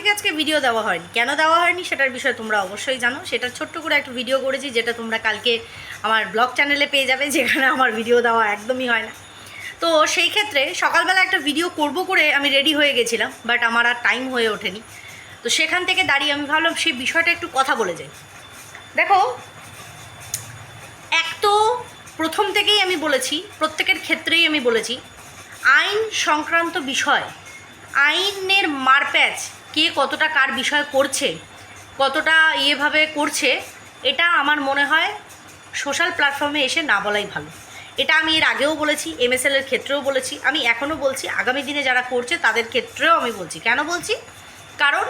থেকে আজকে ভিডিও দেওয়া হয়নি। কেন দেওয়া হয়নি সেটার বিষয়ে তোমরা অবশ্যই জানো। সেটা ছোট্ট করে একটা ভিডিও করেছি, যেটা তোমরা কালকে আমার ব্লগ চ্যানেলে পেয়ে যাবে, যেখানে আমার ভিডিও দেওয়া একদমই হয় না। তো সেই ক্ষেত্রে সকালবেলা একটা ভিডিও করব করে আমি রেডি হয়ে গেছিলাম বাট আমার আর টাইম হয়ে ওঠেনি। তো সেখান থেকে দাঁড়িয়ে আমি ভাবলাম, সেই বিষয়টা একটু কথা বলে যাই। দেখো, এক তো প্রথম থেকেই আমি বলেছি, প্রত্যেকের ক্ষেত্রেই আমি বলেছি, আইন সংক্রান্ত বিষয়, আইনের মারপ্যাচ কে কতটা কার বিষয় করছে, কতটা ইয়েভাবে করছে, এটা আমার মনে হয় সোশ্যাল প্ল্যাটফর্মে এসে না বলাই ভালো। এটা আমি এর আগেও বলেছি এমএসএল এর ক্ষেত্রেও বলেছি, আমি এখনও বলছি, আগামী দিনে যারা করছে তাদের ক্ষেত্রেও আমি বলছি। কেন বলছি? কারণ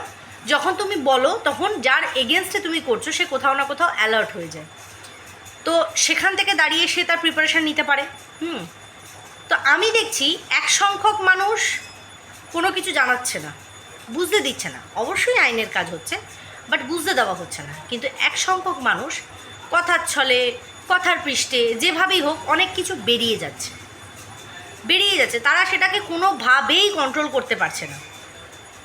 যখন তুমি বলো, তখন যার এগেনস্টে তুমি করছ, সে কোথাও না কোথাও অ্যালার্ট হয়ে যায়। তো সেখান থেকে দাঁড়িয়ে সে তার প্রিপারেশান নিতে পারে। হুম। তো আমি দেখছি, এক সংখ্যক মানুষ কোনো কিছু জানাচ্ছে না। বুঝতে দিচ্ছে না। অবশ্যই আইনের কাজ হচ্ছে বাট বুঝতে দেওয়া হচ্ছে না। কিন্তু এক সংখ্যক মানুষ কথার ছলে, কথার পৃষ্ঠে, যেভাবেই হোক, অনেক কিছু বেরিয়ে যাচ্ছে। বেরিয়ে যাচ্ছে। তারা সেটাকে কোনোভাবেই কন্ট্রোল করতে পারছে না।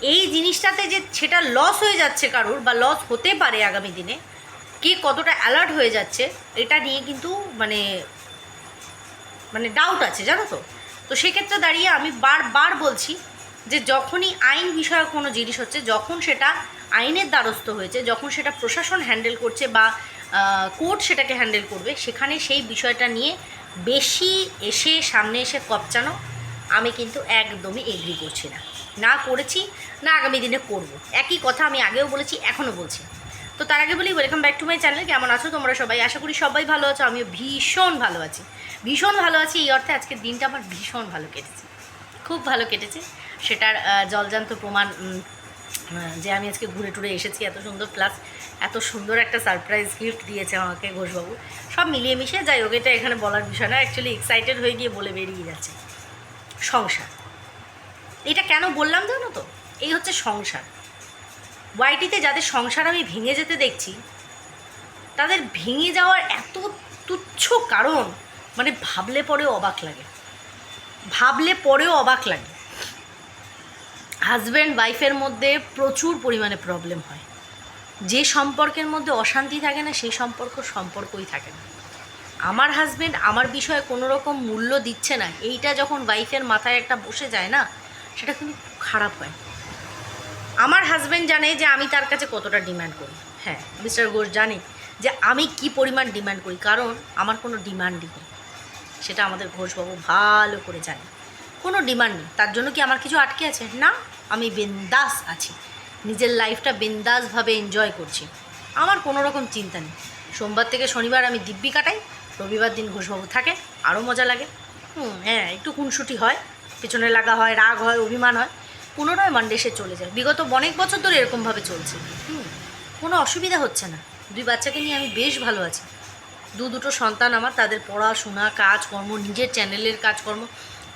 এই জিনিসটাতে যে সেটা লস হয়ে যাচ্ছে কারোর, বা লস হতে পারে আগামী দিনে, কে কতটা অ্যালার্ট হয়ে যাচ্ছে, এটা নিয়ে কিন্তু মানে মানে ডাউট আছে, জানো তো? তো সেক্ষেত্রে দাঁড়িয়ে আমি বারবার বলছি যে যখনই আইন বিষয়ক কোনো জিনিস হচ্ছে, যখন সেটা আইনের দ্বারস্থ হয়েছে, যখন সেটা প্রশাসন হ্যান্ডেল করছে বা কোর্ট সেটাকে হ্যান্ডেল করবে, সেখানে সেই বিষয়টা নিয়ে বেশি এসে সামনে এসে কপচানো, আমি কিন্তু একদমই এগ্রি করছি না। না করেছি, না আগামী দিনে করব। একই কথা আমি আগেও বলেছি, এখনও বলছি। তো তার আগে বলি welcome back to my channel কেমন আছো তোমরা সবাই? আশা করি সবাই ভালো আছো, আমিও ভীষণ ভালো আছি। ভীষণ ভালো আছি এই অর্থে আজকের দিনটা আমার ভীষণ ভালো কেটেছে। খুব ভালো কেটেছে। সেটার জলজান্ত প্রমাণ যে আমি আজকে ঘুরে টুরে এসেছি, এত সুন্দর প্লাস এত সুন্দর একটা সারপ্রাইজ গিফট দিয়েছে আমাকে ঘোষবাবু। সব মিলিয়ে মিশিয়ে যাই হোক, এটা এখানে বলার বিষয় না অ্যাকচুয়ালি এক্সাইটেড হয়ে গিয়ে বলে বেরিয়ে যাচ্ছে। সংসার। এটা কেন বললাম জানো তো? এই হচ্ছে সংসার। ওয়াইটিতে যাদের সংসার আমি ভেঙে যেতে দেখছি, তাদের ভেঙে যাওয়ার এত তুচ্ছ কারণ মানে ভাবলে পরেও অবাক লাগে। ভাবলে পরেও অবাক লাগে। হাজব্যান্ড ওয়াইফের মধ্যে প্রচুর পরিমাণে প্রবলেম হয়। যে সম্পর্কের মধ্যে অশান্তি থাকে না, সেই সম্পর্ক সম্পর্কই থাকে না। আমার হাজব্যান্ড আমার বিষয়ে কোনো রকম মূল্য দিচ্ছে না। এইটা যখন ওয়াইফের মাথায় একটা বসে যায় না, সেটা কিন্তু খুব খারাপ হয়। আমার হাজব্যান্ড জানে যে আমি তার কাছে কতটা ডিম্যান্ড করি। হ্যাঁ মিস্টার ঘোষ জানে যে আমি কি পরিমাণ ডিমান্ড করি, কারণ আমার কোনো ডিমান্ডই নেই। সেটা আমাদের ঘোষবাবু ভালো করে জানে। কোনো ডিমান্ড নেই। তার জন্য কি আমার কিছু আটকে আছে? না। আমি বিন্দাস আছি। নিজের লাইফটা বিন্দাসভাবে এনজয় করছি। আমার কোনো রকম চিন্তা নেই। সোমবার থেকে শনিবার আমি দিব্যি কাটাই, রবিবার দিন ঘোষবাবু থাকে, আরও মজা লাগে। হুম হ্যাঁ একটু খুনসুটি হয়, পিছনে লাগা হয়, রাগ হয়, অভিমান হয়। পুনরায় মানডে সে চলে যায়। বিগত অনেক বছর ধরে এরকমভাবে চলছে। হুম, কোনো অসুবিধা হচ্ছে না। দুই বাচ্চাকে নিয়ে আমি বেশ ভালো আছি। দু দুটো সন্তান আমার, তাদের পড়াশোনা, কাজকর্ম, নিজের চ্যানেলের কাজকর্ম,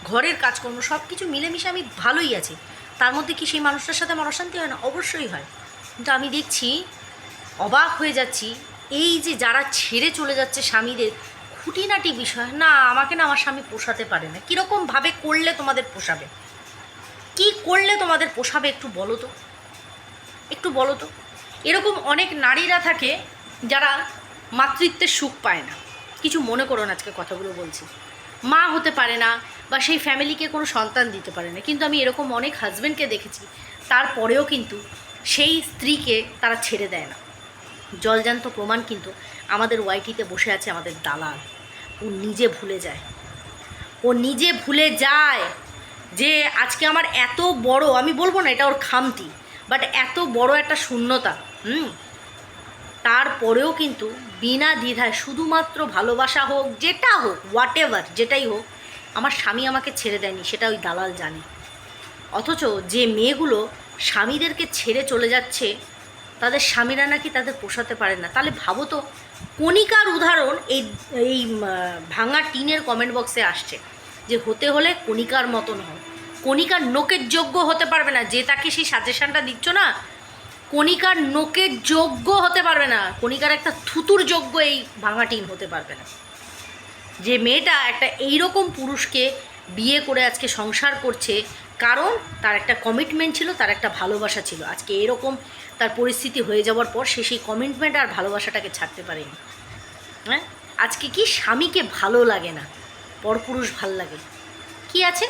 ঘরের কাজকর্ম সব কিছু মিলেমিশে আমি ভালোই আছি। তার মধ্যে কি সেই মানুষটার সাথে আমার অশান্তি হয় না? অবশ্যই হয়। কিন্তু আমি দেখছি, অবাক হয়ে যাচ্ছি, এই যে যারা ছেড়ে চলে যাচ্ছে স্বামীদের, খুঁটিনাটি বিষয়। না, আমাকে না আমার স্বামী পোষাতে পারে না। কীরকমভাবে করলে তোমাদের পোষাবে? কি করলে তোমাদের পোষাবে একটু বলো তো? একটু বলো তো? এরকম অনেক নারীরা থাকে যারা মাতৃত্বের সুখ পায় না। কিছু মনে করো না আজকে কথাগুলো বলছি। মা হতে পারে না বা সেই ফ্যামিলিকে কোনো সন্তান দিতে পারে না। কিন্তু আমি এরকম অনেক হাজব্যান্ডকে দেখেছি, তারপরেও কিন্তু সেই স্ত্রীকে তারা ছেড়ে দেয় না। জলজান্ত প্রমাণ কিন্তু আমাদের ওয়াইটিতে বসে আছে আমাদের দালাল। ও নিজে ভুলে যায়। ও নিজে ভুলে যায় যে আজকে আমার এত বড়, আমি বলব না এটা ওর খামতি বাট এত বড় একটা শূন্যতা, হুম? তারপরেও কিন্তু বিনা দ্বিধায় শুধুমাত্র ভালোবাসা হোক, যেটা হোক হোয়াট এভার যেটাই হোক আমার স্বামী আমাকে ছেড়ে দেয়নি, সেটা ওই দালাল জানে। অথচ যে মেয়েগুলো স্বামীদেরকে ছেড়ে চলে যাচ্ছে, তাদের স্বামীরা নাকি তাদের পোষাতে পারে না। তাহলে ভাবো তো, কণিকার উদাহরণ এই এই ভাঙা টিনের কমেন্ট বক্সে আসছে, যে হতে হলে কণিকার মতন হয় কণিকার নোকের যোগ্য হতে পারবে না, যে তাকে সেই সাজেশনটা দিচ্ছ না, কণিকার নোকের যোগ্য হতে পারবে না। কণিকার একটা থুতুর যোগ্য এই ভাঙা টিন হতে পারবে না। যে মেয়েটা একটা এইরকম পুরুষকে বিয়ে করে আজকে সংসার করছে, কারণ তার একটা কমিটমেন্ট ছিল, তার একটা ভালোবাসা ছিল। আজকে এরকম তার পরিস্থিতি হয়ে যাওয়ার পর সে সেই কমিটমেন্ট আর ভালোবাসাটাকে ছাড়তে পারেনি। হ্যাঁ? আজকে কি স্বামীকে ভালো লাগে না, পরপুরুষ ভালো লাগে? কি আছে?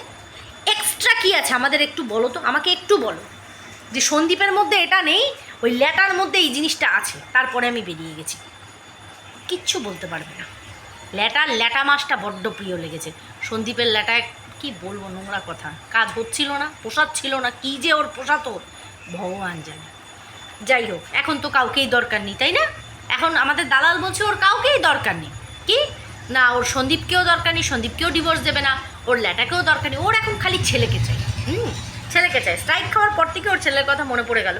এক্সট্রা কি আছে? আমাদের একটু বলো তো, আমাকে একটু বলো। যে সন্দীপের মধ্যে এটা নেই, ওই লেটার মধ্যে এই জিনিসটা আছে, তারপরে আমি বেরিয়ে গেছি। কিচ্ছু বলতে পারবে না। ল্যাটার ল্যাটা মাছটা বড্ড প্রিয় লেগেছে। সন্দীপের ল্যাটায় কি বলব নোংরা কথা। কাজ হচ্ছিল না পোষাচ্ছিল না, কি যে ওর পোষাতো ভগবান জানে। যাই হোক, এখন তো কাউকেই দরকার নেই, তাই না? এখন আমাদের দালাল বলছে ওর কাউকেই দরকার নেই। কি? না, ওর সন্দীপকেও দরকার নেই, সন্দীপকেও ডিভোর্স দেবে না, ওর ল্যাটাকেও দরকার নেই, ওর এখন খালি ছেলেকে চাই। হুম? ছেলেকে চাই। স্ট্রাইক খাওয়ার পর থেকে ওর ছেলের কথা মনে পড়ে গেল।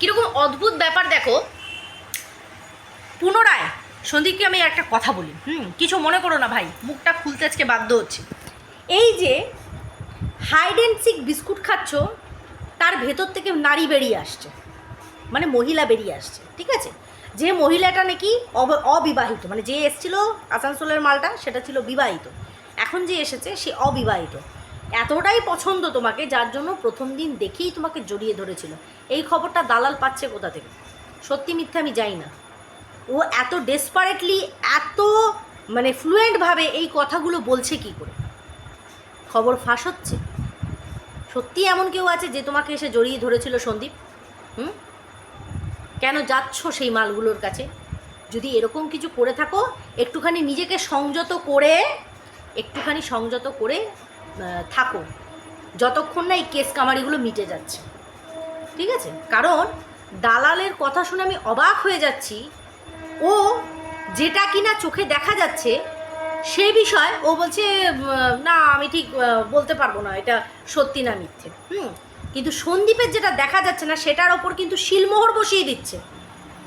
কীরকম অদ্ভুত ব্যাপার দেখো। পুনরায় সন্দীপকে আমি একটা কথা বলি, হুম? কিছু মনে করো না ভাই, মুখটা খুলতে আজকে বাধ্য হচ্ছে। এই যে হাইড অ্যান্ড সিক বিস্কুট খাচ্ছ, তার ভেতর থেকে নারী বেরিয়ে আসছে মানে মহিলা বেরিয়ে আসছে, ঠিক আছে? যে মহিলাটা নাকি অব- অবিবাহিত মানে যে এসছিল আসানসোলের মালটা, সেটা ছিল বিবাহিত। এখন যে এসেছে, সে অবিবাহিত। এতটাই পছন্দ তোমাকে, যার জন্য প্রথম দিন দেখেই তোমাকে জড়িয়ে ধরেছিল। এই খবরটা দালাল পাচ্ছে কোথা থেকে? সত্যি মিথ্যে আমি যাই না। ও এত ডেসপারেটলি এত মানে ফ্লুয়েন্টভাবে এই কথাগুলো বলছে কি করে? খবর ফাঁস হচ্ছে? সত্যি এমন কেউ আছে যে তোমাকে এসে জড়িয়ে ধরেছিল সন্দীপ? হুম? কেন যাচ্ছ সেই মালগুলোর কাছে? যদি এরকম কিছু করে থাকো, একটুখানি নিজেকে সংযত করে, একটুখানি সংযত করে থাকো। যতক্ষণ না এই কেস কামারিগুলো মিটে যাচ্ছে। ঠিক আছে? কারণ দালালের কথা শুনে আমি অবাক হয়ে যাচ্ছি ও যেটা কিনা চোখে দেখা যাচ্ছে সে বিষয় ও বলছে না, আমি ঠিক বলতে পারব না, এটা সত্যি না মিথ্যে। হুম, কিন্তু সন্দীপের যেটা দেখা যাচ্ছে না, সেটার ওপর কিন্তু শিলমোহর বসিয়ে দিচ্ছে।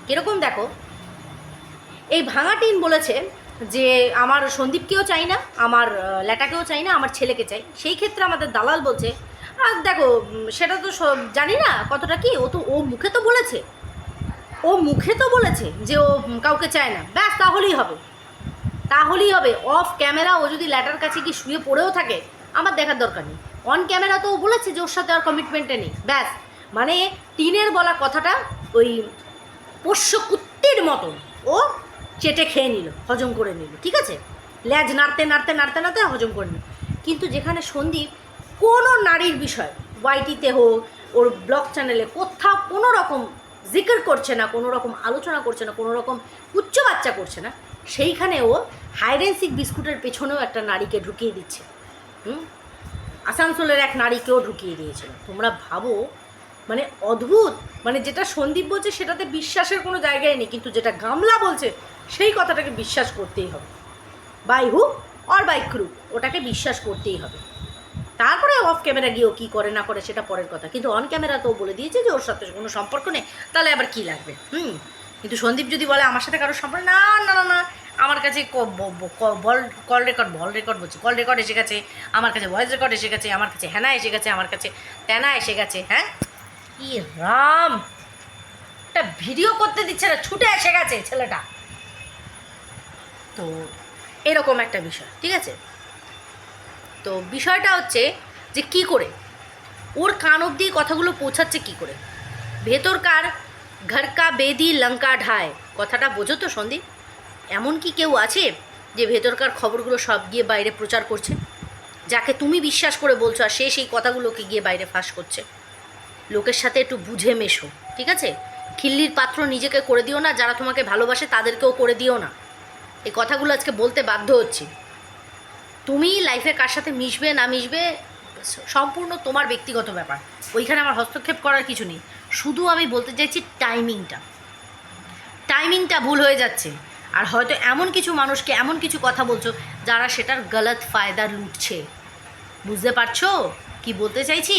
কীরকম দেখো? এই ভাঙা টিন বলেছে যে, আমার সন্দীপকেও চাই না, আমার ল্যাটাকেও চাই না, আমার ছেলেকে চাই। সেই ক্ষেত্রে আমাদের দালাল বলছে, আর দেখো সেটা তো জানি না কতটা কি? ও তো, ও মুখে তো বলেছে। ও মুখে তো বলেছে যে ও কাউকে চায় না। ব্যাস, তাহলেই হবে। তাহলেই হবে। অফ ক্যামেরা, ও যদি ল্যাটার কাছে কি শুয়ে পড়েও থাকে, আমার দেখার দরকার নেই। অন ক্যামেরা তো ও বলেছে যে ওর সাথে আর কমিটমেন্টে নেই। ব্যাস মানে টিনের বলা কথাটা ওই পোষ্য কুত্তির মতন। ও চেটে খেয়ে নিল, হজম করে নিল, ঠিক আছে? ল্যাজ নাড়তে নাড়তে নাড়তে নাড়তে হজম করে নিল। কিন্তু যেখানে সন্দীপ, কোনো নারীর বিষয় ওয়াইটিতে হোক, ওর ব্লগ চ্যানেলে কোথাও কোনো রকম জিকির করছে না কোনো রকম আলোচনা করছে না কোনো রকম উচ্চ বাচ্চা করছে না, সেইখানে ও হাইডেন্সিক বিস্কুটের পেছনেও একটা নারীকে ঢুকিয়ে দিচ্ছে। হুম? আসানসোলের এক নারীকেও ঢুকিয়ে দিয়েছিল। তোমরা ভাবো মানে অদ্ভুত মানে যেটা সন্দীপ বলছে সেটাতে বিশ্বাসের কোনো জায়গায় নেই, কিন্তু যেটা গামলা বলছে সেই কথাটাকে বিশ্বাস করতেই হবে। By hook or by crook ওটাকে বিশ্বাস করতেই হবে। তারপরে অফ ক্যামেরা গিয়েও কী করে না করে সেটা পরের কথা। কিন্তু অন ক্যামেরা তো বলে দিয়েছে যে ওর সাথে কোনো সম্পর্ক নেই, তাহলে আবার কী লাগবে? হুম? কিন্তু সন্দীপ যদি বলে আমার সাথে কারোর সম্পর্ক না না না না, আমার কাছে ক- ক- বল কল রেকর্ড বল রেকর্ড বলছি কল রেকর্ড এসে গেছে, আমার কাছে ভয়েস রেকর্ড এসে গেছে, আমার কাছে হ্যানা এসে গেছে, আমার কাছে তেনা এসে গেছে হ্যাঁ? ই রাম! একটা ভিডিও করতে দিচ্ছে না, ছুটে এসে গেছে ছেলেটা। তো এরকম একটা বিষয়, ঠিক আছে? তো বিষয়টা হচ্ছে যে কি করে? ওর কান অব্দি কথাগুলো পৌঁছাচ্ছে কি করে? ভেতরকার ঘরকা বেদি লঙ্কা ঢায়। কথাটা বোঝো তো সন্দীপ। এমন কি কেউ আছে যে ভেতরকার খবরগুলো সব গিয়ে বাইরে প্রচার করছে? যাকে তুমি বিশ্বাস করে বলছো আর সে সেই কথাগুলোকে গিয়ে বাইরে ফাঁস করছে। লোকের সাথে একটু বুঝে মেশো, ঠিক আছে? খিল্লির পাত্র নিজেকে করে দিও না, যারা তোমাকে ভালোবাসে তাদেরকেও করে দিও না। এই কথাগুলো আজকে বলতে বাধ্য হচ্ছি। তুমি লাইফে কার সাথে মিশবে, না মিশবে, সম্পূর্ণ তোমার ব্যক্তিগত ব্যাপার। ওইখানে আমার হস্তক্ষেপ করার কিছু নেই। শুধু আমি বলতে চাইছি টাইমিংটা টাইমিংটা ভুল হয়ে যাচ্ছে। আর হয়তো এমন কিছু মানুষকে এমন কিছু কথা বলছো যারা সেটার গলত ফায়দা লুটছে। বুঝতে পারছ কি বলতে চাইছি?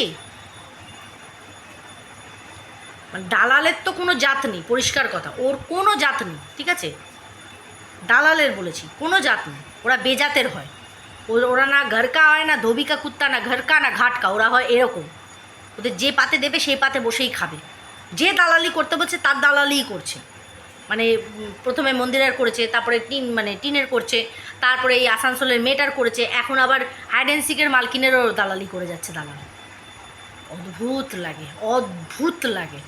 মানে দালালের তো কোনো জাত নেই, পরিষ্কার কথা। ওর কোনো জাত নেই, ঠিক আছে? দালালের বলেছি, কোনো জাত নেই। ওরা বেজাতের হয়। ওরা না ঘরকা হয় না ধোবিকা কুত্তা না ঘরকা না ঘাটকা ওরা হয় এরকম। ওদের যে পাতে দেবে সেই পাতে বসেই খাবে। যে দালালি করতে বলছে, তার দালালিই করছে। মানে প্রথমে মন্দিরের করেছে, তারপরে টিন মানে টিনের করছে, তারপরে এই আসানসোলের মেটার করেছে, এখন আবার হাইড অ্যান্ড সিকের মালকিনেরও দালালি করে যাচ্ছে দালালি। অদ্ভুত লাগে অদ্ভুত লাগে।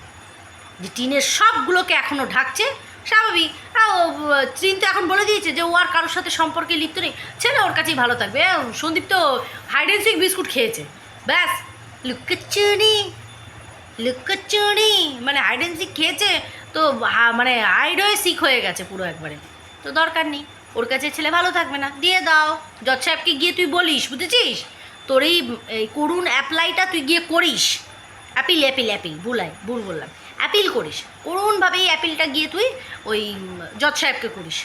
যে টিনের সবগুলোকে এখনও ঢাকছে, স্বাভাবিক। হ্যাঁ, চিন তো এখন বলে দিয়েছে যে ও আর কারোর সাথে সম্পর্কে লিপ্ত নেই। ছেলে ওর কাছেই ভালো থাকবে। সন্দীপ তো হাইডেন্সিক বিস্কুট খেয়েছে। ব্যাস লুকোচুরি লুকোচুরি মানে হাইডেন্সিক খেয়েছে তো মানে হাইডোয়ে সিক হয়ে গেছে পুরো একবারে। তো দরকার নেই ওর কাছে ছেলে ভালো থাকবে না। দিয়ে দাও জজ সাহেবকে গিয়ে তুই বলিস বুঝেছিস? তোর এই করুণ অ্যাপ্লাইটা তুই গিয়ে করিস। অ্যাপিল অ্যাপিল অ্যাপিল ভুলাই ভুল বললাম। অ্যাপিল করিস। করুণভাবে এই অ্যাপিলটা গিয়ে তুই ওই জজ সাহেবকে করিস।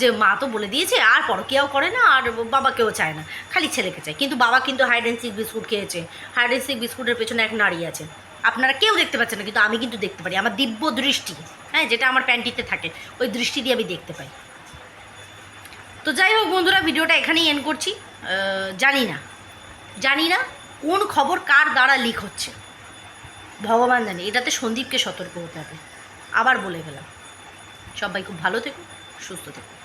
যে মা তো বলে দিয়েছে, আর পরকিয়াও করে না, আর বাবাকেও চায় না। খালি ছেলেকে চায়। কিন্তু বাবা কিন্তু হাইড বিস্কুট খেয়েছে। হাইড অ্যান্ড সিক বিস্কুটের পেছনে এক নারী আছে। আপনারা কেউ দেখতে পাচ্ছেন না, কিন্তু আমি কিন্তু দেখতে পারি। আমার দিব্য দৃষ্টি হ্যাঁ যেটা আমার প্যান্টিতে থাকে, ওই দৃষ্টি দিয়ে আমি দেখতে পাই। তো যাই হোক বন্ধুরা, ভিডিওটা এখানেই এন্ড করছি। জানি না। জানি না কোন খবর কার দ্বারা লিক হচ্ছে। ভগবান জানে, এটাতে সন্দীপকে সতর্ক হতে হবে। আবার বলে গেলাম। সবাই খুব ভালো থেকো, সুস্থ থেকো।